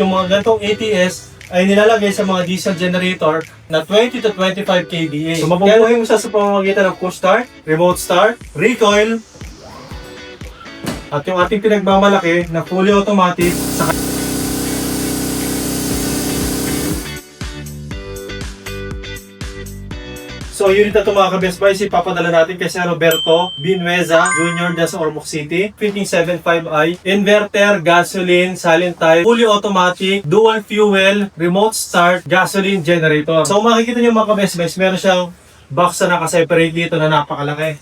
Yung mga gantong ATS ay nilalagay sa mga diesel generator na 20 to 25 kVA. So mabubuhay mo siya sa pamamagitan ng push start, remote start, recoil, at yung ating pinagmamalaki na fully automatic sa So, na ito mga ka-Best Buy, ipapadala natin kay Sir Roberto Binueza Jr. dyan sa Ormoc City. Fitting 75i, inverter, gasoline, silent type, fully automatic, dual fuel, remote start, gasoline generator. So, makikita nyo mga ka-Best Buy, meron siyang box na nakaseparate dito na napakalaki.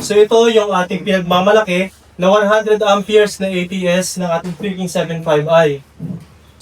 So, ito yung ating pinagmamalaki na 100 amperes na ATS ng ating Fitting 75i.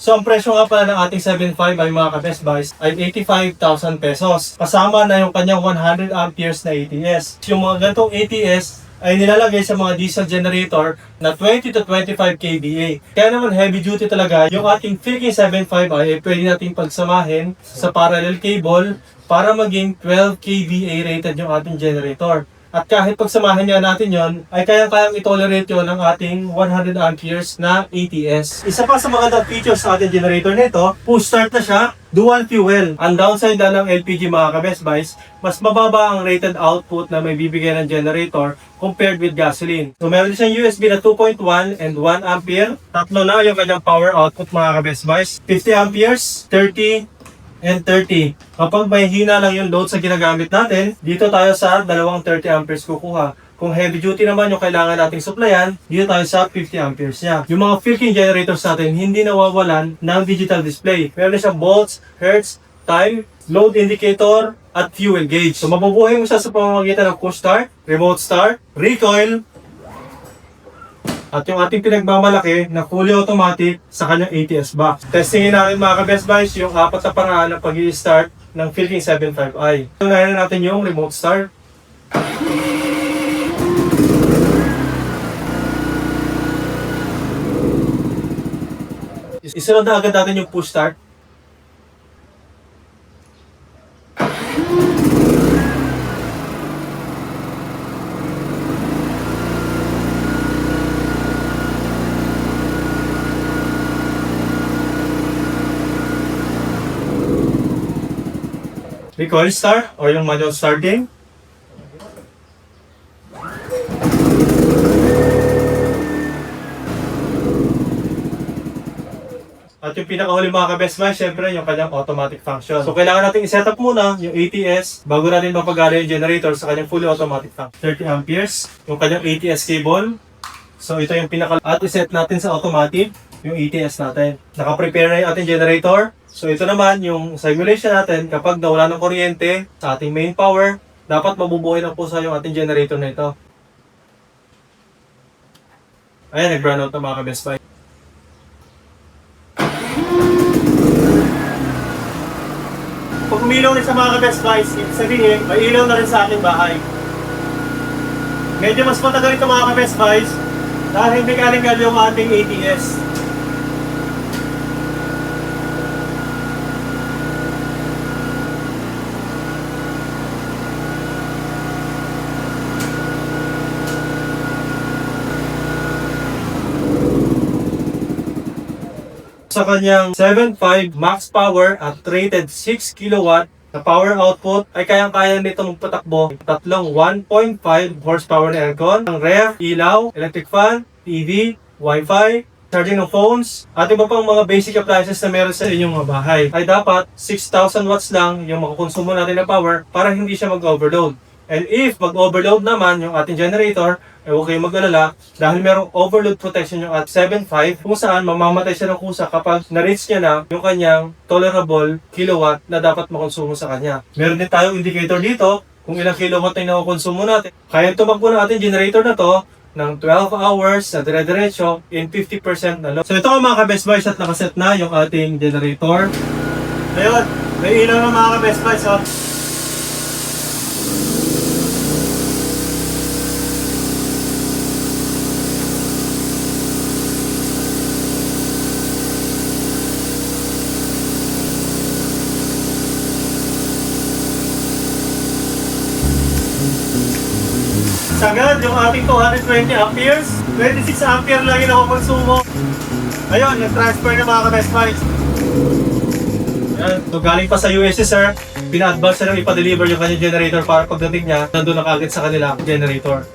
So, ang presyo nga pala ng ating 7.5 ay mga ka-Best Buys ay 85,000 pesos. Kasama na yung kanyang 100 amperes na ATS. Yung mga gantong ATS ay nilalagay sa mga diesel generator na 20 to 25 kVA. Kaya naman heavy duty talaga yung ating Filking 7.5 ay pwede nating pagsamahin sa parallel cable para maging 12 kVA rated yung ating generator. At kahit pagsamahan niya natin yon ay kayang-kayang itolerate yun ng ating 100 amperes na ATS. Isa pa sa magandang features sa ating generator nito, push start na siya, dual fuel. Ang downside na ng LPG mga ka-Best Buys, mas mababa ang rated output na may bibigay ng generator compared with gasoline. So meron siyang USB na 2.1 and 1 ampere. Tatlo na yung kanyang power output mga ka-Best Buys. 50 amperes, 30, and 30. Kapag may hina lang yung load sa ginagamit natin, dito tayo sa dalawang 30 amperes kukuha. Kung heavy duty naman yung kailangan nating supplyan, dito tayo sa 50 amperes niya. Yung mga Filking generators natin, hindi nawawalan ng digital display. Meron siyang volts, hertz, time, load indicator, at fuel gauge. So mabubuhay mo siya sa pamamagitan ng push start, remote start, recoil, at yung ating pinagmamalaki na fully automatic sa kanyang ATS box. Testingin natin mga ka-Best Buys yung apat na paraan ng pag start ng Filking 75i. Unahin na natin yung remote start. Isunod na agad natin yung push start. Recoil start or yung manual starting. At yung pinakahuli mga ka-best man, syempre yung kanyang automatic function. So kailangan natin i-set up muna yung ATS bago natin mapagala yung generator sa kanyang fully automatic function. 30 amperes, yung kanyang ATS cable. So ito yung pinaka at i-set natin sa automatic yung ATS natin. Naka-prepare na yung ating generator. So ito naman yung simulation natin kapag nawala ng kuryente sa ating main power, dapat mabubuhay ng pusa yung ating generator na ito. Ayan, nag-brown out na mga ka-best buy. Pag umilaw rin sa mga ka-best buys, sabihin, may ilaw na rin sa ating bahay. Medyo mas matagal ito mga ka-best buys dahil mechanical yung ating ATS. Sa kanyang 7.5 max power at rated 6 kilowatt na power output ay kayang-kaya nito magpatakbo tatlong 1.5 horsepower na aircon, ang ref, ilaw, electric fan, TV, wifi, charging ng phones, at iba pang mga basic appliances na meron sa inyong mga bahay. Ay dapat 6,000 watts lang yung makukonsumo natin ng power para hindi siya mag-overload. And if mag-overload naman yung ating generator, eh huwag kayong mag-alala dahil merong overload protection yung at 7.5 kung saan mamamatay siya ng kusa kapag na-reach niya na yung kanyang tolerable kilowatt na dapat makonsumo sa kanya. Meron din tayong indicator dito kung ilang kilowatt na nakukonsumo natin. Kaya tumakbo ng ating generator na to ng 12 hours na dire-diretso in 50% na load. So ito ang mga ka-best buys at nakaset na yung ating generator. Ayun, may ilaw ng mga ka-best buys. Oh. Sagad yung ating 220 amperes. 26 ampere lang yung nakukonsumo. Ayun, nag-transfer na mga ka-Best Buy. Yan. So, galing pa sa US si sir. Pina-advance na lang ipa-deliver yung kanyang generator para pagdating niya, nandun na kagad sa kanila ang generator.